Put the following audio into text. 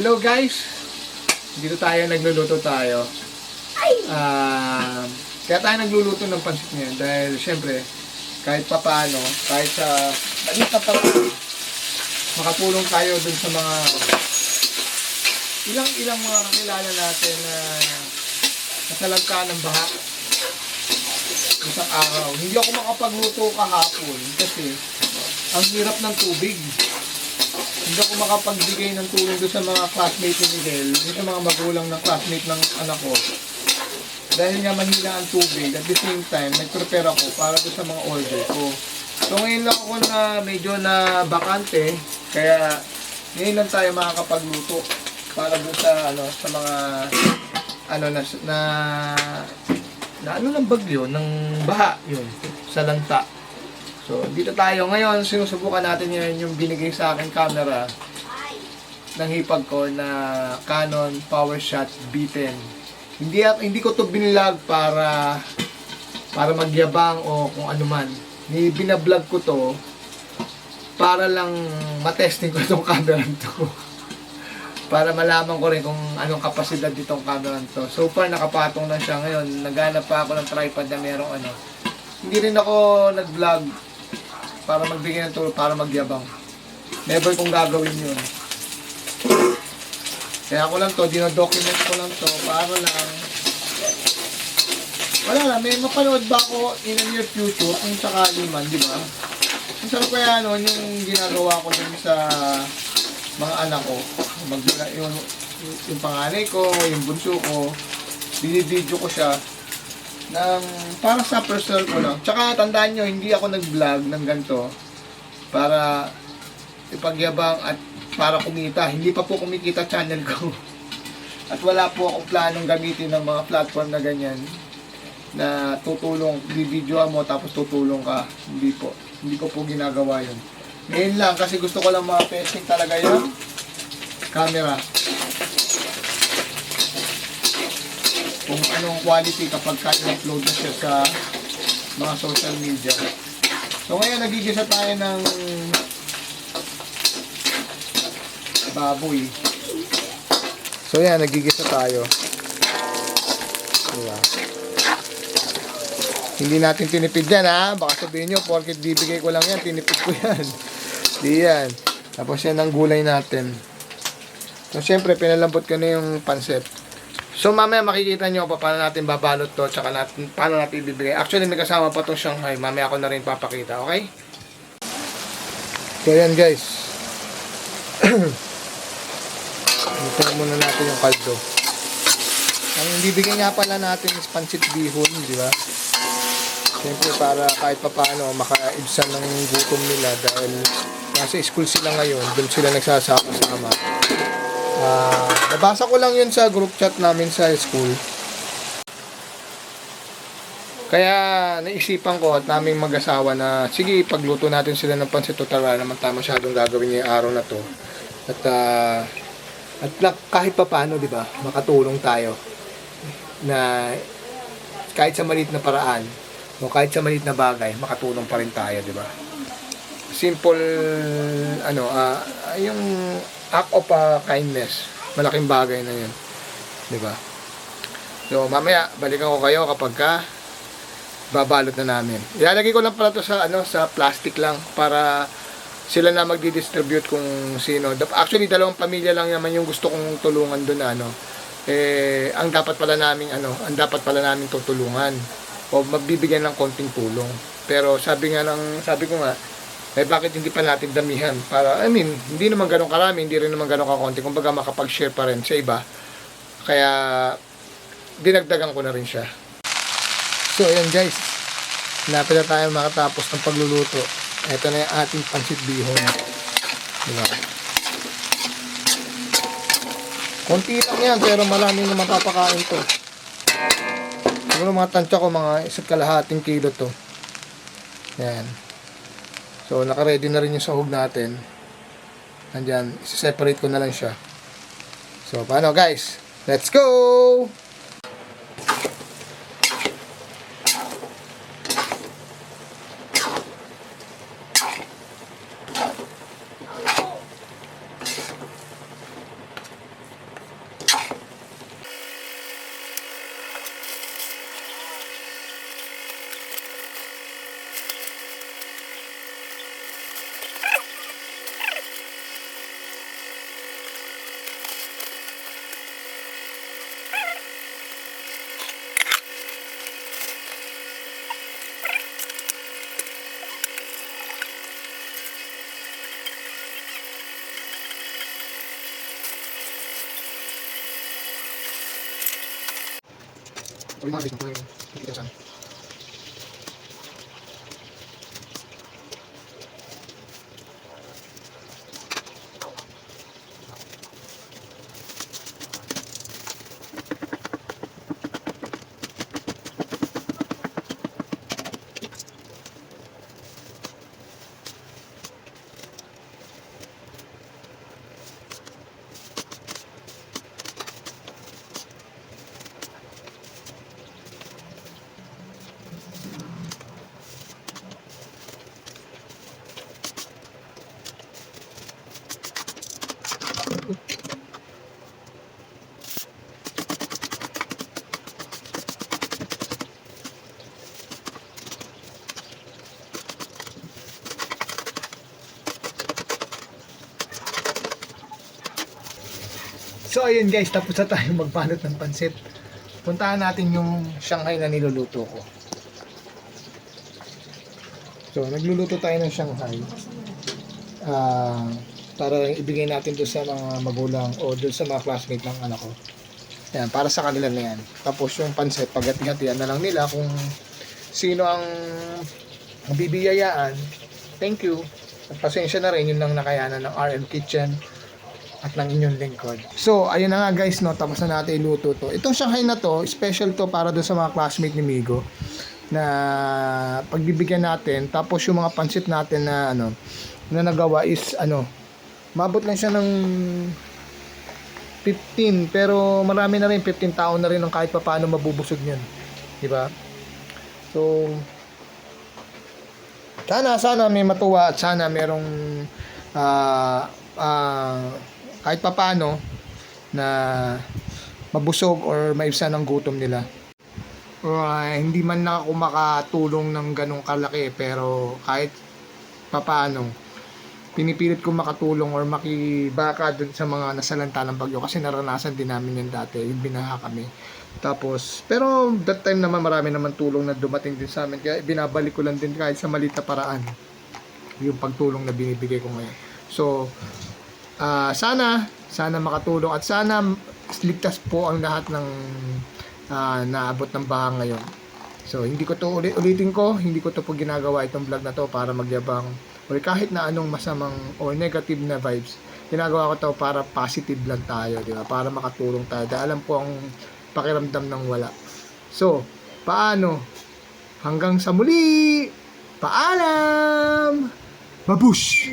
hello guys. Dito tayo nagluluto tayo. Ah, kaya tayo nagluluto ng pansit ngayon dahil syempre kahit papaano, kahit sa maliit na paraan, makatulong tayo dun sa mga ilang ilang mga kakilala natin na nasalagka ng baha isang araw. Hindi ako makapagluto kahapon kasi ang hirap ng tubig. Hindi ako makapagbigay ng tulong doon sa mga classmate ni Miguel, doon sa mga magulang ng classmate ng anak ko. Dahil nga mahina ang tubig, at the same time, nag-prepare ako para doon sa mga order ko. So ngayon lang ako na medyo na bakante, kaya ngayon lang tayo makakapagluto para doon sa ano sa mga ano na na, na ano ng bagyo ng baha yun sa lanta. So, dito tayo ngayon, sinusubukan natin ngayon yung binigay sa akin camera ng hipag ko na Canon PowerShot B10. Hindi hindi ko to binlog para para magyabang o kung ano man. Ni binablog ko to para lang matesting ko itong camera to. para malaman ko rin kung anong kapasidad nitong camera to. So far nakapatong na siya ngayon. Naghanap pa ako ng tripod na merong ano. Hindi rin ako nag-vlog para magbigay ng tulong, para magyabang. Never kong gagawin yun. Kaya ako lang to, dinodocument ko lang to, para lang, wala lang, may mapanood ba ako in the near future, kung sakali man, di ba? Ang sarap kaya nun, yung ginagawa ko dun sa mga anak ko, mag, yung, yung panganay ko, yung bunso ko, binibidyo ko siya, ng para sa personal ko lang. Tsaka tandaan nyo, hindi ako nag-vlog ng ganito para ipagyabang at para kumita. Hindi pa po kumikita channel ko. At wala po akong planong gamitin ng mga platform na ganyan na tutulong, bibidyoan mo tapos tutulong ka. Hindi po. Hindi ko po ginagawa yun. Ngayon lang kasi gusto ko lang mga-testing talaga yung camera. Kung anong quality kapag ka upload na siya sa mga social media. So ngayon nagigisa tayo ng baboy. So yan, nagigisa tayo. Diba? Hindi natin tinipid yan ha. Baka sabihin nyo, porkit bibigay ko lang yan, tinipid ko yan. Di yan. Tapos yan ang gulay natin. So syempre, pinalambot ko na yung pancet. So mamaya makikita nyo pa paano natin babalot to tsaka natin, paano natin ibibigay. Actually may kasama pa tong Shanghai. Mamaya ako na rin papakita, okay? So yan guys. Ito muna natin yung kaldo. Ang bibigyan nga pala natin is pancit bihon, di ba? Siyempre para kahit papaano makaibsan ng gutom nila dahil nasa school sila ngayon, doon sila nagsasama-sama. Ah, nabasa ko lang yun sa group chat namin sa school. Kaya naisipan ko at naming mag-asawa na sige, pagluto natin sila ng pansit total wala naman tayo masyadong gagawin yung araw na to. At ah, at na, kahit pa paano, di ba, makatulong tayo na kahit sa maliit na paraan o kahit sa maliit na bagay, makatulong pa rin tayo, di ba? Simple, ano, ah, yung act of ah, kindness. Malaking bagay na yun. Di ba? So, mamaya, balikan ko kayo kapag ka babalot na namin. Ilalagay ko lang pala to sa, ano, sa plastic lang para sila na magdi-distribute kung sino. Actually, dalawang pamilya lang naman yung gusto kong tulungan doon ano. Eh, ang dapat pala namin, ano, ang dapat pala namin tutulungan o magbibigyan ng konting tulong. Pero sabi nga ng, sabi ko nga, eh bakit hindi pa natin damihan para I mean hindi naman ganun karami hindi rin naman ganun kakonti. Kumbaga makapag-share pa rin sa iba. Kaya dinagdagan ko na rin siya. So ayan guys. Lapit na tayo makatapos ng pagluluto. Ito na yung ating pansit bihon. Diba? Konti lang yan pero maraming na mapapakain to. Siguro mga tansya ko mga isa't kalahating kilo to. Yan So, naka-ready na rin yung sahog natin. Nandyan, separate ko na lang siya. So, paano guys? Let's go! O yung mga guys, kung nakikita saan. So ayun guys, tapos na tayo magbalot ng pansit. Puntahan natin yung Shanghai na niluluto ko. So nagluluto tayo ng Shanghai. Ah, para ibigay natin doon sa mga magulang o doon sa mga classmate ng anak ko. Yan, para sa kanila na yan. Tapos yung pansit, pagati-hatian na lang nila kung sino ang bibiyayaan. Thank you. At pasensya na rin, yun lang nakayanan ng RM Kitchen at ng inyong lingkod. So, ayun na nga guys, no, tapos na natin iluto to. Itong Shanghai na to, special to para doon sa mga classmate ni Migo na pagbibigyan natin. Tapos yung mga pansit natin na ano, na nagawa is ano, mabot lang siya ng 15 pero marami na rin 15 tao na rin ang kahit pa paano mabubusog niyan. 'Di ba? So sana sana may matuwa at sana merong ah ah, kahit pa paano na mabusog or maibsan ng gutom nila. Uh, hindi man na ako makatulong ng ganong kalaki pero kahit papaano pinipilit ko makatulong or makibaka dun sa mga nasalanta ng bagyo kasi naranasan din namin yan dati yung binaha kami tapos pero that time naman marami naman tulong na dumating din sa amin kaya binabalik ko lang din kahit sa maliit na paraan yung pagtulong na binibigay ko ngayon so ah, sana sana makatulong at sana ligtas po ang lahat ng ah, naabot ng baha ngayon So, hindi ko to ulit ulitin ko, hindi ko to po ginagawa itong vlog na to para magyabang or kahit na anong masamang o negative na vibes. Ginagawa ko to para positive lang tayo, di ba? Para makatulong tayo. Dahil alam ko ang pakiramdam ng wala. So, paano? Hanggang sa muli! Paalam! Babush!